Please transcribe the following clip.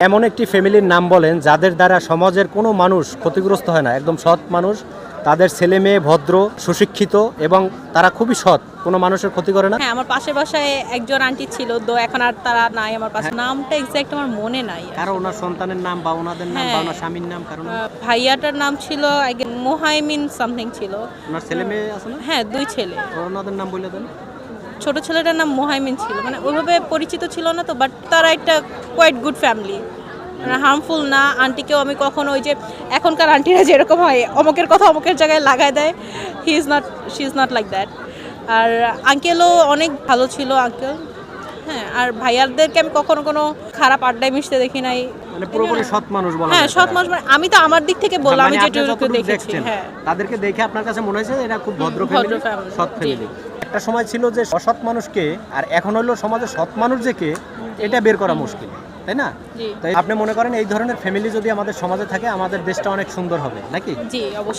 এমন একটি ফ্যামিলির নাম বলেন যাদের দ্বারা সমাজের কোনো মানুষ ক্ষতিগ্রস্ত হয় না। একদম সৎ মানুষ তাদের ছেলে মেয়ে ভদ্র সুশিক্ষিত এবং তারা খুবই সৎ। কোনো মানুষের ক্ষতি করে না? হ্যাঁ আমার পাশের বাসায় একজন আন্টি ছিল তো এখন আর তারা নাই আমার পাশে। নামটা এক্সাক্ট আমার মনে নাই কারও ওনার সন্তানের নাম বা ওনাদের নাম বা হ্যাঁ। ওনার স্বামীর নাম কারণ ভাইয়াটার নাম ছিল মোহাইমিন সামথিং ছিল। ওনার ছেলে মেয়ে আছে না? হ্যাঁ দুই ছেলে। ওনাদের নাম বলে দেন ছোট ছেলেটার নাম মোহাইমিন ছিল। মানে ওইভাবে পরিচিত ছিল না তো বাট তারা একটা কোয়াইট গুড ফ্যামিলি মানে হার্মফুল না। আন্টিকেও আমি কখনো ওই যে এখনকার আন্টিরা যেরকম হয়, অমুকের কথা অমুকের জায়গায় লাগায় দেয়। He is not she is not like that আর আঙ্কেলও অনেক ভালো ছিল আঙ্কেল হ্যাঁ আর ভাইয়ারদেরকে আমি কখনো কোনো খারাপ আড্ডায় মিশতে দেখি নাই। মানে পুরোপুরি সৎ মানুষ বলা হ্যাঁ সৎ মানুষ মানে আমি তো আমার দিক থেকে বললাম আমি মানে আপনি যেটুকু দেখেছি হ্যাঁ। তাদেরকে দেখে আপনার কাছে মনে হয়েছে এরা খুব ভদ্র ফ্যামিলি সৎ। ফ্যামিলি একটা সময় ছিল যে অসৎ মানুষকে আর এখন হলো সমাজে সৎ মানুষ যে কে এটা বের করা মুশকিল তাই না? তাই আপনি মনে করেন এই ধরনের ফ্যামিলি যদি আমাদের সমাজে থাকে আমাদের দেশটা অনেক সুন্দর হবে নাকি? জি অবশ্যই।